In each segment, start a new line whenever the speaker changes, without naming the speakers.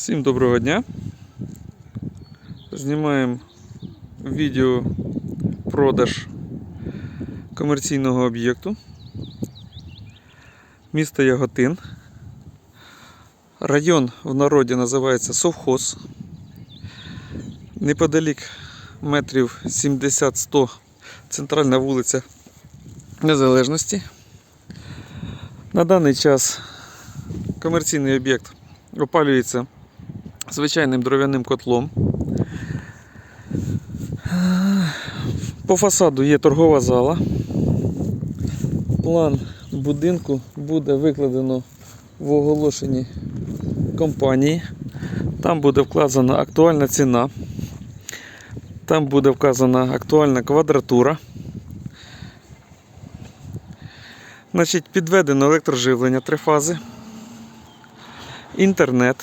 Всім доброго дня. Знімаємо відео продаж комерційного об'єкту. Місто Яготин. Район в народі називається Совхоз. Неподалік метрів 70-100 центральна вулиця Незалежності. На даний час комерційний об'єкт опалюється звичайним дров'яним котлом. По фасаду є торгова зала. План будинку буде викладено в оголошенні компанії. Там буде вказана актуальна ціна. Там буде вказана актуальна квадратура. Значить, підведено електроживлення три фази інтернет,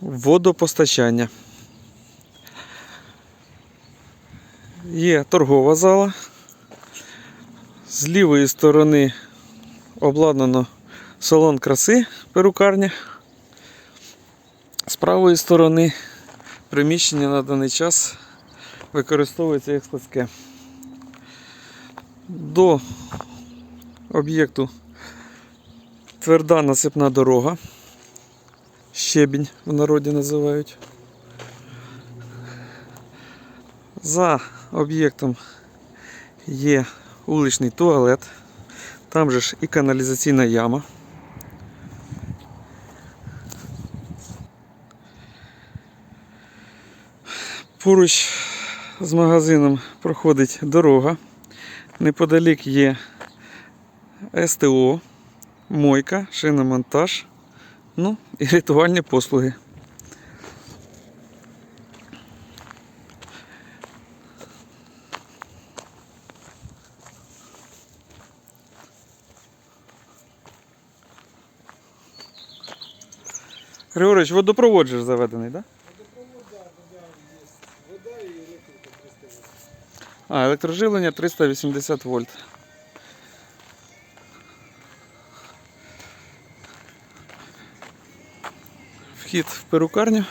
водопостачання. Є торгова зала. З лівої сторони обладнано салон краси, перукарня. З правої сторони приміщення на даний час використовується як складське. До об'єкту Тверда насипна дорога. Щебінь в народі називають. За об'єктом є вуличний туалет. Там же ж і каналізаційна яма. Поруч з магазином проходить дорога. Неподалік є СТО мойка, шиномонтаж, ну і рятувальні послуги. Григорович, водопровод же заведений, так? Водопровод, так, вода є. Вода і електрика 380. А, електроживлення 380 вольт. Вхід в перукарню.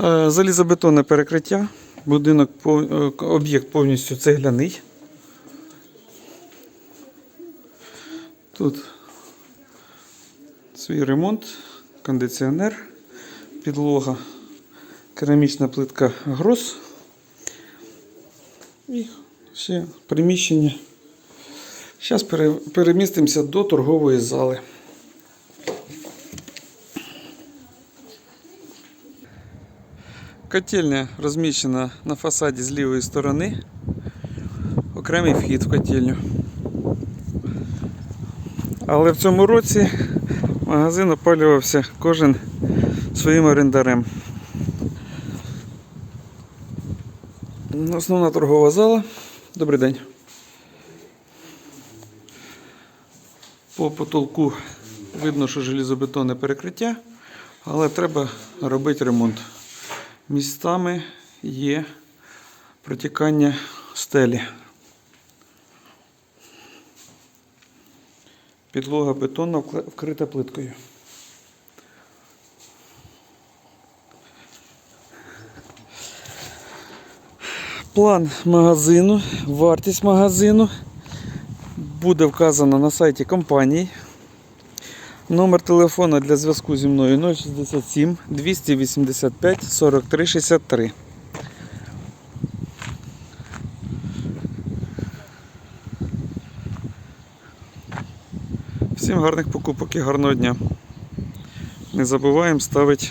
Е, Залізобетонне перекриття. Будинок е, об'єкт повністю цегляний. Тут свій ремонт, кондиціонер, підлога, керамічна плитка гроз і ще приміщення. Зараз перемістимося до торгової зали. Котельня розміщена на фасаді з лівої сторони. Окремий вхід в котельню. Але в цьому році магазин опалювався кожен своїм орендарем. Основна торгова зала. Добрий день. По потолку видно, що желізобетонне перекриття, але треба робити ремонт. Містами є протікання стелі. Підлога бетонна вкрита плиткою. План магазину, вартість магазину буде вказано на сайті компанії. Номер телефона для зв'язку зі мною 067 285 43 63. Всім гарних покупок і гарного дня. Не забуваємо ставити